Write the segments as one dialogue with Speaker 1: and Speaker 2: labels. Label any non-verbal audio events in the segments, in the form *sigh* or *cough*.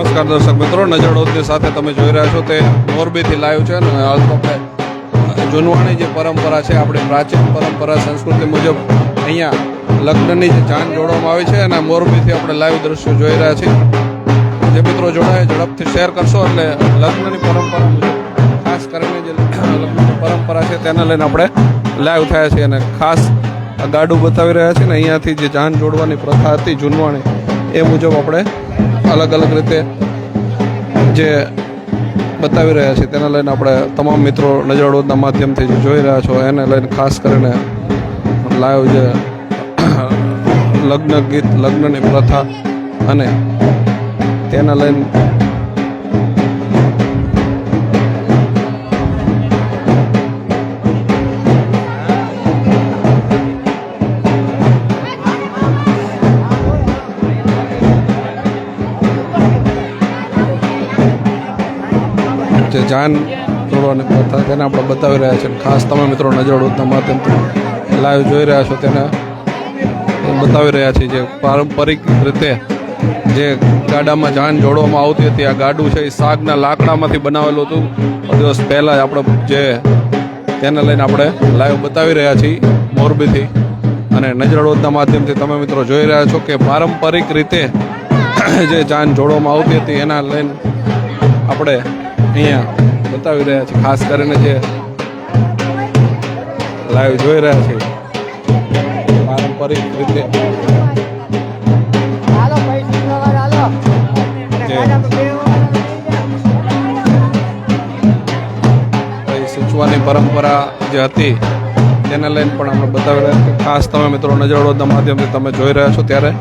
Speaker 1: નમસ્કાર દર્શક મિત્રો નજરડોદની સાથે તમે જોઈ રહ્યા છો તે મોરબીથી લાઈવ છે અને આપણે જૂનવાણી જે પરંપરા છે, આપણી પ્રાચીન પરંપરા, સંસ્કૃતિ મુજબ અહીંયા લગ્નની જે જાન જોડવામાં આવી છે અને મોરબીથી આપણે લાઈવ દ્રશ્યો જોઈ રહ્યા છીએ. જે મિત્રો જોડાય, ઝડપથી શેર કરશો એટલે લગ્નની પરંપરા મુજબ, ખાસ કરીને જે લગ્નની પરંપરા છે તેને લઈને આપણે લાઈવ થયા છીએ અને ખાસ ગાડું બતાવી રહ્યા છે ને અહીંયાથી જે જાન જોડવાની પ્રથા હતી જૂનવાણી એ મુજબ આપણે અલગ અલગ રીતે જે બતાવી રહ્યા છે તેને લઈને આપણે તમામ મિત્રો નજરડોદના માધ્યમથી જે જોઈ રહ્યા છો, એને લઈને ખાસ કરીને લાઈવ જે લગ્ન ગીત, લગ્નની પ્રથા અને તેને લઈને જે જાન જોડવાની પ્રથા તેને આપણે બતાવી રહ્યા છીએ ખાસ તમે મિત્રો નજરડોદના માધ્યમથી લાઈવ જોઈ રહ્યા છો તેને બતાવી રહ્યા છીએ જે પારંપરિક રીતે જે ગાડામાં જાન જોડવામાં આવતી હતી. આ ગાડું છે એ સાગના લાકડામાંથી બનાવેલું હતું. દિવસ પહેલાં આપણે જે તેને લઈને આપણે લાઈવ બતાવી રહ્યા છીએ મોરબીથી. અને નજરડોદના માધ્યમથી તમે મિત્રો જોઈ રહ્યા છો કે પારંપરિક રીતે જે જાન જોડવામાં આવતી હતી, એના લઈને આપણે અહીંયા બતાવી રહ્યા છીએ ખાસ કરીને જે લાઈવ જોઈ રહ્યા છે. પારંપરિક રીતે. સૂચવાની પરંપરા જે હતી, તેને લઈને પણ આપણે બતાવી રહ્યા છીએ. ખાસ તમે મિત્રો નજરડોદના માધ્યમથી તમે જોઈ રહ્યા છો ત્યારે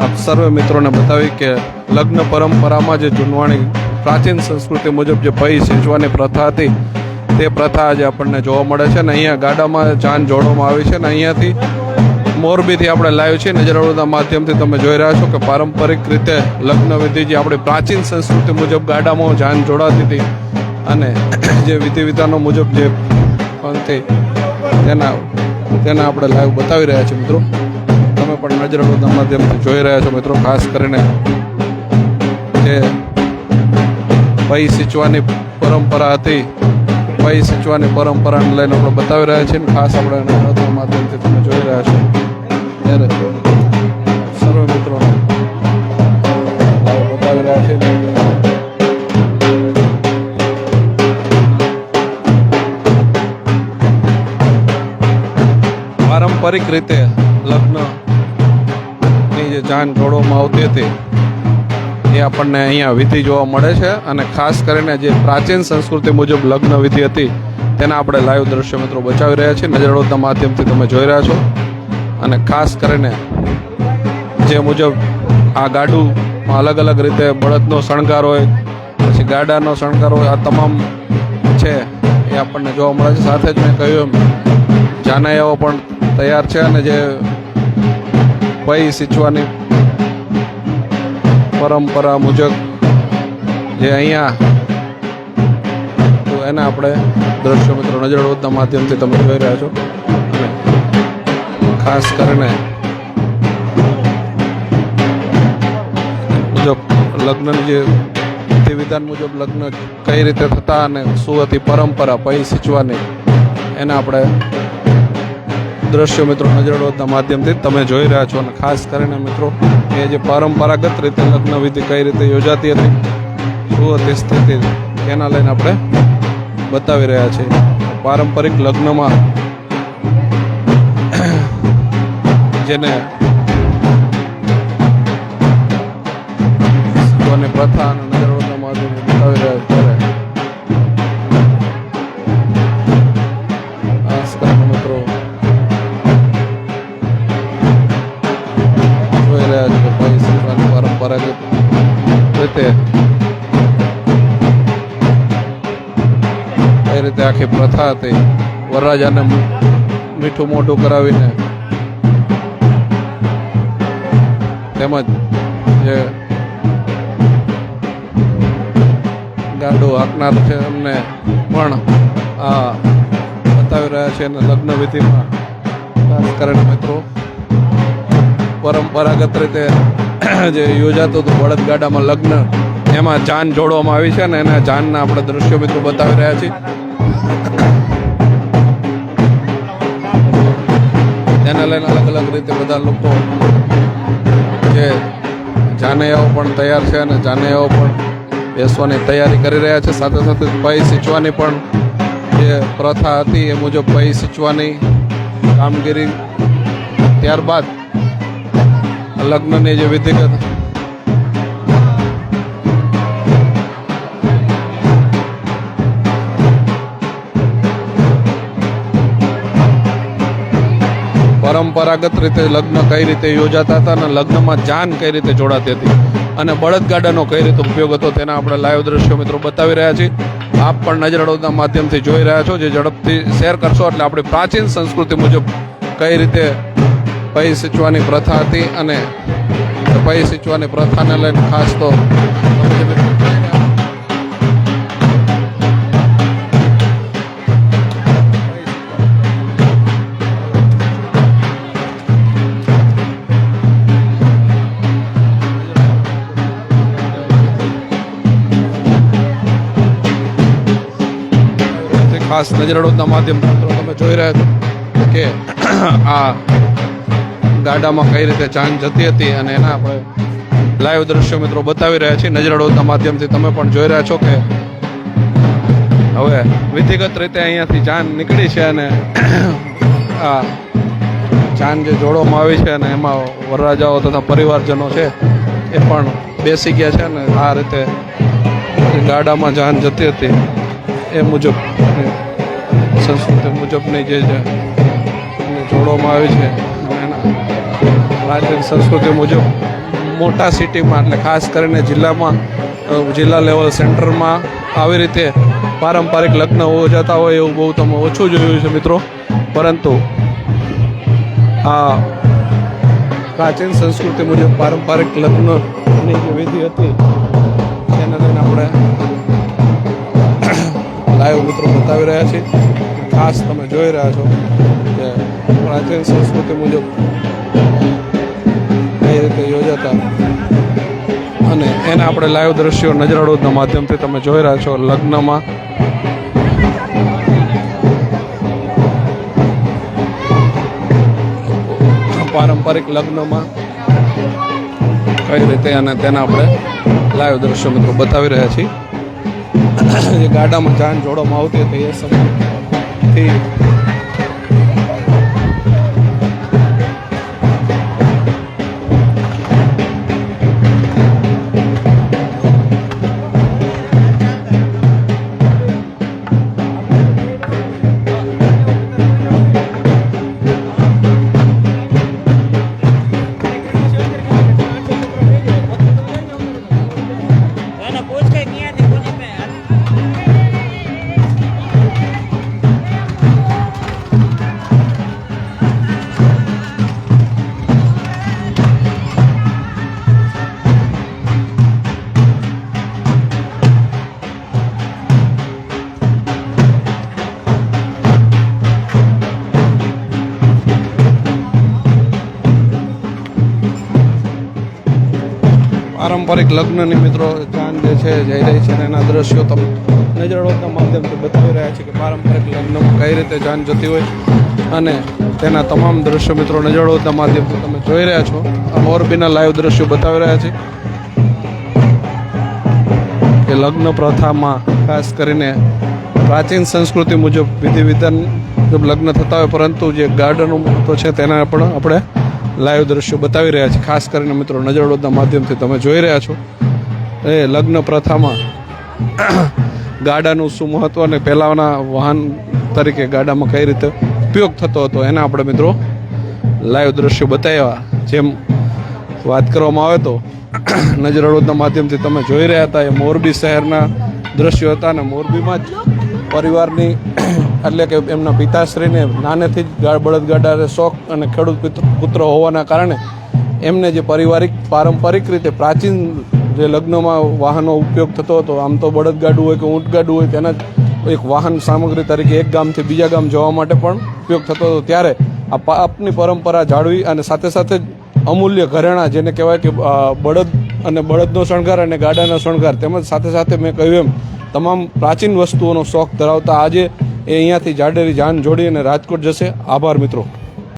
Speaker 1: આપ સર્વે મિત્રોને બતાવી કે લગ્ન પરંપરામાં જે જૂનવાણી પ્રાચીન સંસ્કૃતિ મુજબ જે ભય સિંચવાની પ્રથા હતી, તે પ્રથા આજે આપણને જોવા મળે છે અને અહીંયા ગાડામાં જાન જોડવામાં આવી છે અને અહીંયાથી મોરબીથી આપણે લાઈવ છે નજરડોદના માધ્યમથી તમે જોઈ રહ્યા છો કે પારંપરિક રીતે લગ્ન વિધિ જે આપણી પ્રાચીન સંસ્કૃતિ મુજબ ગાડામાં જાન જોડાતી હતી અને જે વિધિ વિધાનો મુજબ જે પંથી તેના તેના આપણે લાઈવ બતાવી રહ્યા છીએ મિત્રો. તમે પણ નજરડોદના માધ્યમથી જોઈ રહ્યા છો મિત્રો, ખાસ કરીને જે પૈ સિંચવાની પરંપરા હતી. પૈ સિંચવાની પરંપરાને લઈને આપણે બતાવી રહ્યા છીએ અને ખાસ આપણે નજરડોદના માધ્યમથી તમે જોઈ રહ્યા છો. ત્યારે સર્વ મિત્રો. બતાવી રહ્યા છીએ. પારંપરિક રીતે લગ્નની જે જાન જોડવામાં આવતી હતી એ આપણને અહીંયા વિધિ જોવા મળે છે અને ખાસ કરીને જે પ્રાચીન સંસ્કૃતિ મુજબ લગ્ન વિધિ હતી, તેના આપણે લાઈવ દ્રશ્ય મિત્રો બચાવી રહ્યા છીએ. નજરડોદના માધ્યમથી તમે જોઈ રહ્યા છો. અને ખાસ કરીને જે મુજબ આ ગાડુંમાં અલગ અલગ રીતે બળદનો શણગાર હોય, પછી ગાડાનો શણગાર હોય, આ તમામ છે એ આપણને જોવા મળે છે. સાથે જ મેં કહ્યું એમ, જાનૈયાઓ પણ તૈયાર છે અને જે પૈ સિંચવાની પરંપરા મુજબ જે અહીંયા તો એને આપણે દ્રશ્ય મિત્રો નજરડોદના માધ્યમથી તમે જોઈ રહ્યા છો. ખાસ કરીને મુજબ લગ્નની જે વિધિ વિધાન મુજબ લગ્ન કઈ રીતે થતા અને શું હતી પરંપરા પૈ સિંચવાની એને આપણે દ્રશ્યો મિત્રો નજરડોદના માધ્યમથી તમે જોઈ રહ્યા છો અને ખાસ કરીને મિત્રો, એ જે પરંપરાગત રીતે લગ્ન વિધિ કઈ રીતે યોજાતી હતી, શું હતી સ્થિતિ તેના લઈને આપણે બતાવી રહ્યા છીએ. પારંપરિક લગ્નમાં જેને પ્રથા અને નજરવદના માધ્યમથી બતાવી રહ્યા છે આખી પ્રથા હતી. વરરાજાને મીઠું મોઢું કરાવીને તેમજ જે ગાડું હાંકનાર છે એમને પણ આ બતાવી રહ્યા છે અને લગ્ન વિધિમાં. ખાસ કરીને મિત્રો, પરંપરાગત રીતે *clears throat* જે યોજાતું હતું બળદગાડામાં લગ્ન, એમાં જાન જોડવામાં આવી છે અને એના જાનના આપણે દ્રશ્યો મિત્રો બતાવી રહ્યા છીએ. તેને લઈને અલગ અલગ રીતે બધા લોકો જે જાનૈયાઓ પણ તૈયાર છે અને જાનૈયાઓ પણ બેસવાની તૈયારી કરી રહ્યા છે. સાથે સાથે પૈ સિંચવાની પણ જે પ્રથા હતી એ મુજબ પૈ સિંચવાની કામગીરી ત્યારબાદ લગ્નની જે વિધિગત પરંપરાગત રીતે લગ્ન કઈ રીતે યોજાતા હતા અને લગ્નમાં જાન કઈ રીતે જોડાતી હતી અને બળદગાડાનો કઈ રીતે ઉપયોગ હતો તેના આપણે લાઈવ દ્રશ્યો મિત્રો બતાવી રહ્યા છીએ. આપ પણ નજર અડોદના માધ્યમથી જોઈ રહ્યા છો જે ઝડપથી શેર કરશો એટલે આપણી પ્રાચીન સંસ્કૃતિ મુજબ કઈ રીતે પૈ સિંચવાની પ્રથા હતી અને પૈ સિંચવાની પ્રથાને લઈને ખાસ તો ખાસ નજર અડોદના માધ્યમથી મિત્રો તમે જોઈ રહ્યા છો કે આ ગાડામાં કઈ રીતે જાન જતી હતી અને એના આપણે લાઈવ દ્રશ્યો મિત્રો બતાવી રહ્યા છીએ. નજર અડોદના માધ્યમથી તમે પણ જોઈ રહ્યા છો કે હવે વિધિગત રીતે અહીંયાથી જાન નીકળી છે અને આ જાન જે જોડવામાં આવી છે અને એમાં વરરાજાઓ તથા પરિવારજનો છે એ પણ બેસી ગયા છે અને આ રીતે ગાડામાં જાન જતી હતી એ મુજબ સંસ્કૃતિ મુજબની જે જોડવામાં આવે છે રાજ્યની સંસ્કૃતિ મુજબ મોટા સિટીમાં એટલે ખાસ કરીને જિલ્લામાં જિલ્લા લેવલ સેન્ટરમાં આવી રીતે પારંપરિક લગ્ન યોજાતા હોય એવું બહુ તમે ઓછું જોયું છે મિત્રો. પરંતુ આ પ્રાચીન સંસ્કૃતિ મુજબ પારંપરિક લગ્નની જે વિધિ હતી, તેને લઈને આપણે લાઈવ મિત્રો બતાવી રહ્યા છીએ ખાસ તમે જોઈ રહ્યા છો કે પ્રાચીન સંસ્કૃતિ મુજબ કઈ રીતે યોજાતા અને એના આપણે લાઈવ દ્રશ્યો નજર માધ્યમથી તમે જોઈ રહ્યા છો લગ્નમાં. પારંપરિક લગ્નમાં કઈ રીતે અને તેના આપણે લાઈવ દ્રશ્યો મિત્રો બતાવી રહ્યા છીએ. જે ગાડામાં જાન જોડવામાં આવતી હતી એ સમયથી પારંપરિક લગ્નની મિત્રો જાન જે છે, જઈ રહી છે અને એના દ્રશ્યો તમે નજર માધ્યમથી બતાવી રહ્યા છે કે પારંપરિક લગ્નમાં કઈ રીતે જાન જતી હોય અને તેના તમામ દ્રશ્યો મિત્રો નજર માધ્યમથી તમે જોઈ રહ્યા છો. આ મોરબીના લાઈવ દ્રશ્યો બતાવી રહ્યા છે કે લગ્ન પ્રથામાં ખાસ કરીને પ્રાચીન સંસ્કૃતિ મુજબ વિધિ વિધાન લગ્ન થતા હોય, પરંતુ જે ગાર્ડનનું મહત્વ છે તેના પણ આપણે લાઈવ દ્રશ્યો બતાવી રહ્યા છીએ ખાસ કરીને મિત્રો નજરડોદના માધ્યમથી તમે જોઈ રહ્યા છો. એ લગ્ન પ્રથામાં *clears throat* ગાડાનું શું મહત્વ અને પહેલાંના વાહન તરીકે ગાડામાં કઈ રીતે ઉપયોગ થતો હતો એના આપણે મિત્રો લાઈવ દ્રશ્યો બતાવ્યા. જેમ વાત કરવામાં આવે તો *clears throat* નજર અડોદના માધ્યમથી તમે જોઈ રહ્યા હતા. એ મોરબી શહેરના દ્રશ્યો હતા અને મોરબીમાં જ પરિવારની, *clears throat* એટલે કે એમના પિતાશ્રીને નાનેથી જ બળદગાડાને શોખ અને ખેડૂત પુત્ર- હોવાના કારણે એમને જે પારિવારિક, પારંપરિક રીતે પ્રાચીન જે લગ્નમાં વાહનો ઉપયોગ થતો હતો, આમ તો બળદગાડું હોય કે ઊંટગાડું હોય, તેના જ એક વાહન સામગ્રી તરીકે એક ગામથી બીજા ગામ જવા માટે પણ ઉપયોગ થતો હતો. ત્યારે આ પાપની પરંપરા જાળવી અને સાથે સાથે જ અમૂલ્ય ઘરેણા જેને કહેવાય કે બળદ અને બળદનો શણગાર અને ગાડાનો શણગાર તેમજ સાથે સાથે મેં કહ્યું એમ તમામ પ્રાચીન વસ્તુઓનો શોખ ધરાવતા આજે એ અહીંયાથી જાડેરી જાન જોડી અને રાજકોટ જશે. આભાર મિત્રો.